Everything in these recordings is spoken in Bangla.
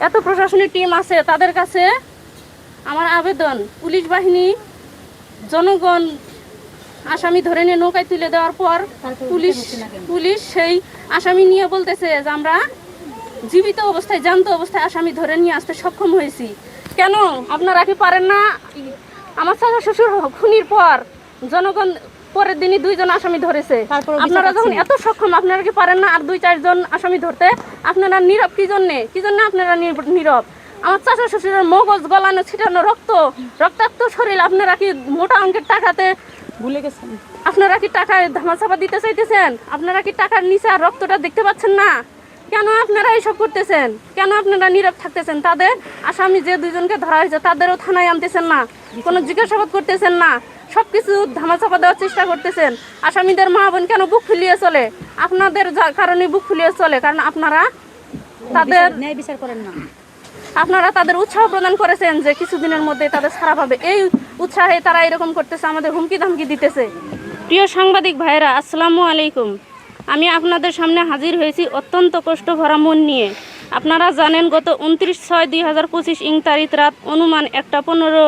এত প্রশাসনিক টিম আছে তাদের কাছে আমার আবেদন। পুলিশ বাহিনী জনগণ আসামি ধরে নিয়ে নৌকায় তুলে দেওয়ার পর পুলিশ পুলিশ সেই আসামি নিয়ে বলতেছে যে আমরা জীবিত অবস্থায় জ্যান্ত অবস্থায় আসামি ধরে নিয়ে আসতে সক্ষম হয়েছি। কেন? আপনারা কি পারেন না? আমার চাচা শ্বশুর খুনির পর জনগণ পরের দিনই দুইজন আসামি ধরেছে। আপনারা যখন এত সক্ষম আপনারা কি পারেন না আর দুই চারজন আসামি ধরতে? আপনারা নীরব কি জন্যে? কি জন্য আপনারা নীর- নীরব? আমার চাষা শ্বশুরের মগজ গলানো ছিটানো রক্ত রক্তাক্ত শরীর আপনারা কি মোটা অঙ্কের টাকাতে ভুলে গেছেন? আপনারা কি টাকায় ধামাচাপা দিতে চাইতেছেন? আপনারা কি টাকার নিচে আর রক্তটা দেখতে পাচ্ছেন না? কেন আপনারা এইসব করতেছেন? কেন আপনারা নীরব থাকতেছেন? তাদের আসামি যে দুইজনকে ধরা হয়েছে তাদেরও থানায় আনতেছেন না। কোনো জিজ্ঞাসাবাদ করতেছেন না। সব কিছু ধামাচাপা দেওয়ার চেষ্টা করতেছেন। আসামিদের মা বোন কেন বুক ফুলিয়ে চলে? আপনাদের কারণে বুক ফুলিয়ে চলে কারণ আপনারা তাদের ন্যায় বিচার করেন না। আপনারা তাদের উৎসাহ প্রদান করেছেন যে কিছুদিনের মধ্যে তাদের ছাড়া পাবে এই উৎসাহে তারা এরকম করতেছে আমাদের হুমকি ধামকি দিতেছে। প্রিয় সাংবাদিক ভাইরা আসসালামু আলাইকুম। আমি আপনাদের সামনে হাজির হয়েছি অত্যন্ত কষ্ট ভরা মন নিয়ে। আপনারা জানেন গত উনত্রিশ ছয় দুই হাজার পঁচিশ ইং তারিখ রাত অনুমান একটা পনেরো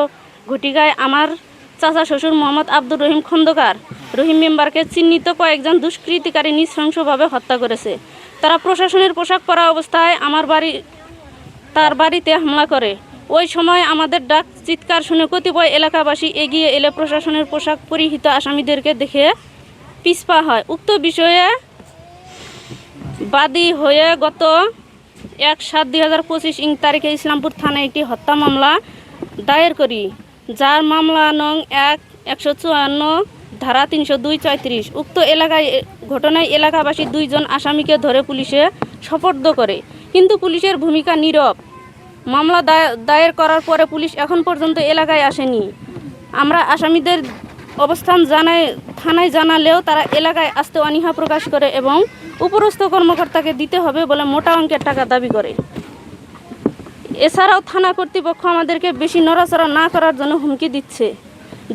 ঘটিকায় আমার চাচা শ্বশুর মোহাম্মদ আব্দুর রহিম খন্দকার, রহিম মেম্বারকে চিহ্নিত কয়েকজন দুষ্কৃতিকারী নৃশংসভাবে হত্যা করেছে। তারা প্রশাসনের পোশাক পরা অবস্থায় আমার বাড়ি, তার বাড়িতে হামলা করে। ওই সময় আমাদের ডাক চিৎকার শুনে কতিপয় এলাকাবাসী এগিয়ে এলে প্রশাসনের পোশাক পরিহিত আসামিদেরকে দেখে পিছপা হয়। উক্ত বিষয়ে বাদী হয়ে গত এক সাত দুই হাজার পঁচিশ ইং তারিখে ইসলামপুর থানায় একটি হত্যা মামলা দায়ের করি, যার মামলা নং এক, একশো চুয়ান্ন, ধারা তিনশো দুই চৌত্রিশ। উক্ত এলাকায়, ঘটনায় এলাকাবাসী দুইজন আসামিকে ধরে পুলিশে সোপর্দ করে। কিন্তু পুলিশের ভূমিকা নীরব। মামলা দায়ের করার পরে পুলিশ এখন পর্যন্ত এলাকায় আসেনি। আমরা আসামিদের অবস্থান জানায়, থানায় জানালেও তারা এলাকায় আসতে অনীহা প্রকাশ করে এবং উপরস্থ কর্মকর্তাকে দিতে হবে বলে মোটা অঙ্কের টাকা দাবি করে। এছাড়াও থানা কর্তৃপক্ষ আমাদেরকে বেশি নড়াচড়া না করার জন্য হুমকি দিচ্ছে।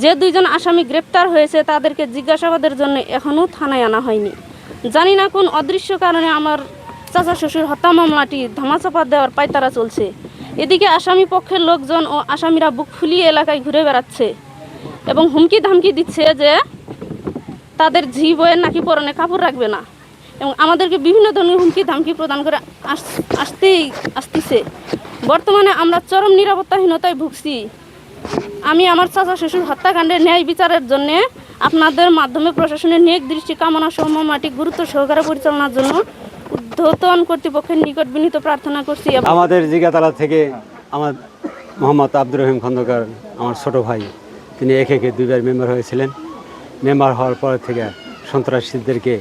যে দুইজন আসামি গ্রেপ্তার হয়েছে তাদেরকে জিজ্ঞাসাবাদের জন্য এখনও থানায় আনা হয়নি। জানি না কোন অদৃশ্য কারণে আমার চাচা শ্বশুর হত্যা মামলাটি ধামাচাপা দেওয়ার পায়তারা চলছে। এদিকে আসামি পক্ষের লোকজন ও আসামিরা বুক ফুলিয়ে এলাকায় ঘুরে বেড়াচ্ছে। এবং হুমকি ধামকি দিচ্ছে যে তাদের ঝি বইয়ের নাকি পরনে কাপড় রাখবে না। এবং আমাদেরকে বিভিন্ন ধরনের হুমকি ধামকি প্রদান করে আস- আসতেই, আসতেছে। বর্তমানে আমরা চরম নিরাপত্তাহীনতায় ভুগছি। আমি আমার চাচা শ্বশুর হত্যাকাণ্ডের ন্যায় বিচারের জন্য আপনাদের মাধ্যমে প্রশাসনের নেক দৃষ্টি কামনা মামলাটি গুরুত্ব সহকারে পরিচালনার জন্য ঊর্ধ্বতন কর্তৃপক্ষের নিকট বিনীত প্রার্থনা করছি আমাদের জিগাতলা থেকে আমার মোহাম্মদ আব্দুর রহিম খন্দকার, আমার ছোট ভাই। তিনি একে একে দুইবার মেম্বার হয়েছিলেন। মেম্বার হওয়ার পর থেকে সন্ত্রাসীদেরকে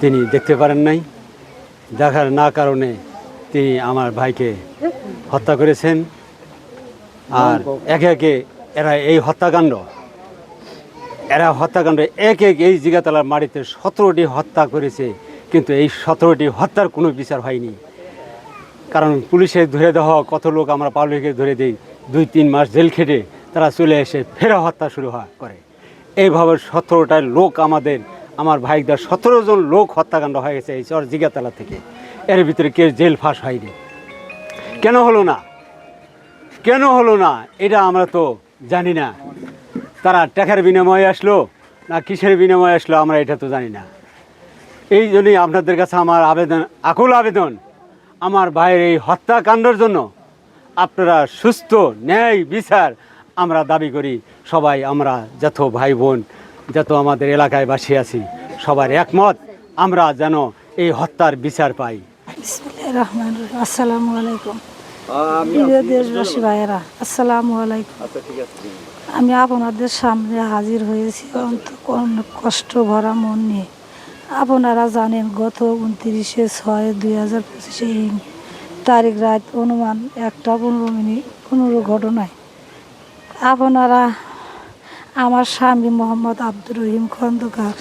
তিনি দেখতে পারেন নাই। দেখার না কারণে তিনি আমার ভাইকে হত্যা করেছেন। আর একে একে এরা এই হত্যাকাণ্ড, এরা হত্যাকাণ্ড এক এক এই জিগাতলার মাটিতে সতেরোটি হত্যা করেছে, কিন্তু এই সতেরোটি হত্যার কোনো বিচার হয়নি। কারণ পুলিশে ধরে দেওয়া কত লোক আমরা পাবলিকে ধরে দিই, দুই তিন মাস জেল খেটে তারা চলে এসে ফেরা হত্যা শুরু হয়, করে। এইভাবে সতেরোটা লোক আমাদের, আমার ভাইদের সতেরো জন লোক হত্যাকাণ্ড হয়ে গেছে এই চর জিগাতলা থেকে। এর ভিতরে কেউ জেল ফাঁস হয়নি। কেন হলো না? কেন হলো না? এটা আমরা তো জানি না। তারা টাকার বিনিময়ে আসলো না কিসের বিনিময়ে আসলো আমরা এটা তো জানি না। এই জন্যই আপনাদের কাছে আমার আবেদন, আকুল আবেদন, আমার ভাইয়ের এই হত্যাকাণ্ডের জন্য আপনারা সুস্থ, ন্যায় বিচার আমরা দাবি করি সবাই আমরা যত ভাই বোন যত আমাদের এলাকায় বাসী আছি সবার একমত আমরা যেন এই হত্যার বিচার পাই। বিসমিল্লাহির আসসালামু আলাইকুম। প্রিয় দেশবাসী ভাইয়েরা আসসালামু আলাইকুম। আমি আপনাদের সামনে হাজির হয়েছি কষ্ট ভরা মন নিয়ে। আপনারা জানেন গত উনত্রিশে ছয় দুই হাজার পঁচিশে তারিখ রাত অনুমান একটা পনেরো মিনিট পনেরো ঘটনায় আপনারা আমার স্বামী মোহাম্মদ আব্দুর রহিম খন্দকার।